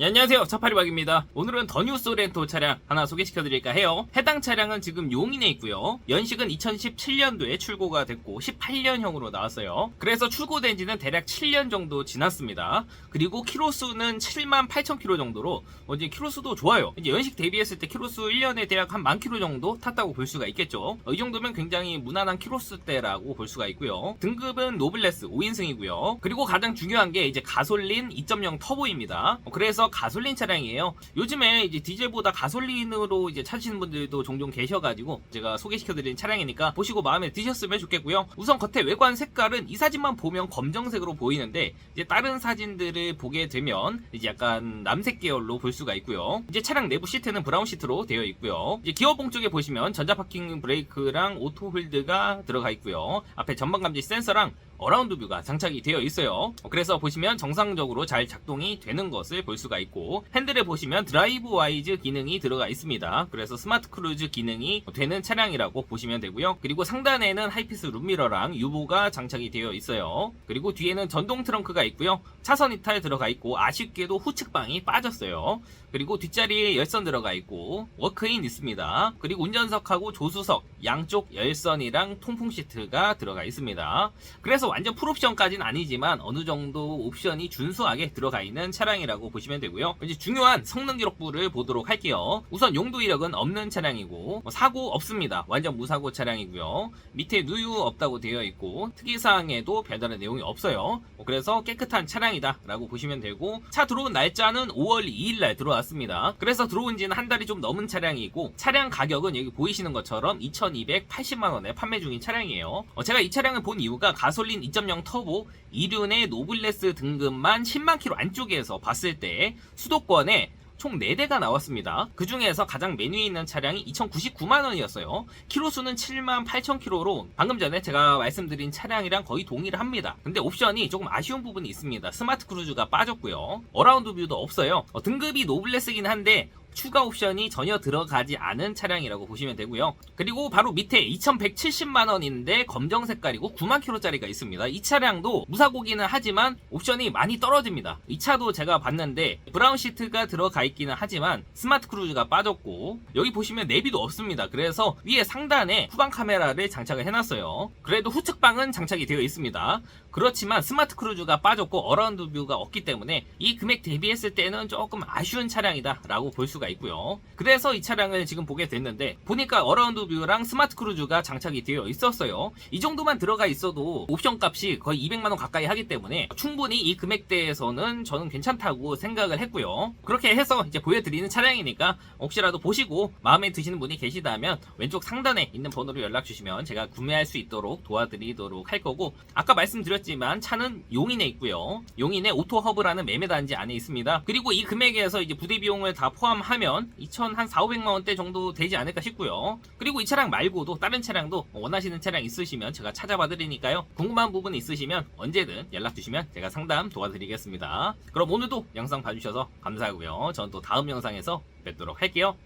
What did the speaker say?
네, 안녕하세요. 차파리박입니다. 오늘은 더 뉴스 렌토 차량 하나 소개시켜드릴까 해요. 해당 차량은 지금 용인에 있고요. 연식은 2017년도에 출고가 됐고 18년형으로 나왔어요. 그래서 출고된 지는 대략 7년 정도 지났습니다. 그리고 키로수는 7만 8천 킬로 정도로 어, 이제 키로수도 좋아요. 이제 연식 대비했을 때 키로수 1년에 대략 한만 킬로 정도 탔다고 볼 수가 있겠죠. 어, 이 정도면 굉장히 무난한 키로수대라고 볼 수가 있고요. 등급은 노블레스 5인승이고요. 그리고 가장 중요한 게 이제 가솔린 2.0 터보입니다. 어, 그래서 가솔린 차량이에요. 요즘에 이제 디젤보다 가솔린으로 이제 찾으시는 분들도 종종 계셔가지고 제가 소개시켜드린 차량이니까 보시고 마음에 드셨으면 좋겠고요. 우선 겉에 외관 색깔은 이 사진만 보면 검정색으로 보이는데 이제 다른 사진들을 보게 되면 이제 약간 남색 계열로 볼 수가 있고요. 이제 차량 내부 시트는 브라운 시트로 되어 있고요. 이제 기어봉 쪽에 보시면 전자 파킹 브레이크랑 오토 홀드가 들어가 있고요. 앞에 전방 감지 센서랑 어라운드 뷰가 장착이 되어 있어요. 그래서 보시면 정상적으로 잘 작동이 되는 것을 볼 수가 있고 핸들에 보시면 드라이브 와이즈 기능이 들어가 있습니다. 그래서 스마트 크루즈 기능이 되는 차량이라고 보시면 되고요. 그리고 상단에는 하이피스 룸미러랑 유보가 장착이 되어 있어요. 그리고 뒤에는 전동 트렁크가 있고요. 차선 이탈 들어가 있고 아쉽게도 후측방이 빠졌어요. 그리고 뒷자리에 열선 들어가 있고 워크인 있습니다. 그리고 운전석하고 조수석 양쪽 열선이랑 통풍 시트가 들어가 있습니다. 그래서 완전 풀옵션까지는 아니지만 어느 정도 옵션이 준수하게 들어가 있는 차량이라고 보시면 되고요. 이제 중요한 성능 기록부를 보도록 할게요. 우선 용도 이력은 없는 차량이고 뭐 사고 없습니다. 완전 무사고 차량이고요. 밑에 누유 없다고 되어 있고 특이사항에도 별다른 내용이 없어요. 뭐 그래서 깨끗한 차량이다 라고 보시면 되고 차 들어온 날짜는 5월 2일 날 들어왔습니다. 그래서 들어온 지는 한 달이 좀 넘은 차량이고 차량 가격은 여기 보이시는 것처럼 2,280만 원에 판매 중인 차량이에요. 어, 제가 이 차량을 본 이유가 가솔린 2.0 터보 이륜의 노블레스 등급만 10만 킬로 안쪽에서 봤을 때 수도권에 총 4대가 나왔습니다. 그 중에서 가장 맨 위에 있는 차량이 2,099만원이었어요. 키로수는 7만 8천 킬로로 방금 전에 제가 말씀드린 차량이랑 거의 동일합니다. 근데 옵션이 조금 아쉬운 부분이 있습니다. 스마트 크루즈가 빠졌고요. 어라운드 뷰도 없어요. 어, 등급이 노블레스긴 한데 추가 옵션이 전혀 들어가지 않은 차량이라고 보시면 되고요. 그리고 바로 밑에 2,170만 원인데 검정 색깔이고 9만 킬로짜리가 있습니다. 이 차량도 무사고기는 하지만 옵션이 많이 떨어집니다. 이 차도 제가 봤는데 브라운 시트가 들어가 있기는 하지만 스마트 크루즈가 빠졌고 여기 보시면 내비도 없습니다. 그래서 위에 상단에 후방 카메라를 장착을 해놨어요. 그래도 후측방은 장착이 되어 있습니다. 그렇지만 스마트 크루즈가 빠졌고 어라운드 뷰가 없기 때문에 이 금액 대비했을 때는 조금 아쉬운 차량이다 라고 볼 수가 있고요 그래서 이 차량을 지금 보게 됐는데 보니까 어라운드 뷰랑 스마트 크루즈가 장착이 되어 있었어요 이 정도만 들어가 있어도 옵션 값이 거의 200만 원 가까이 하기 때문에 충분히 이 금액대에서는 저는 괜찮다고 생각을 했고요 그렇게 해서 이제 보여드리는 차량이니까 혹시라도 보시고 마음에 드시는 분이 계시다면 왼쪽 상단에 있는 번호로 연락 주시면 제가 구매할 수 있도록 도와드리도록 할 거고 아까 말씀드렸 지만 차는 용인에 있고요. 용인에 오토허브라는 매매단지 안에 있습니다. 그리고 이 금액에서 이제 부대 비용을 다 포함 하면 2천 한 4, 500만 원대 정도 되지 않을까 싶고요. 그리고 이 차량 말고도 다른 차량도 원하시는 차량 있으시면 제가 찾아봐 드리니까요. 궁금한 부분 있으시면 언제든 연락 주시면 제가 상담 도와드리겠습니다. 그럼 오늘도 영상 봐주셔서 감사하고요. 저는 또 다음 영상에서 뵙도록 할게요.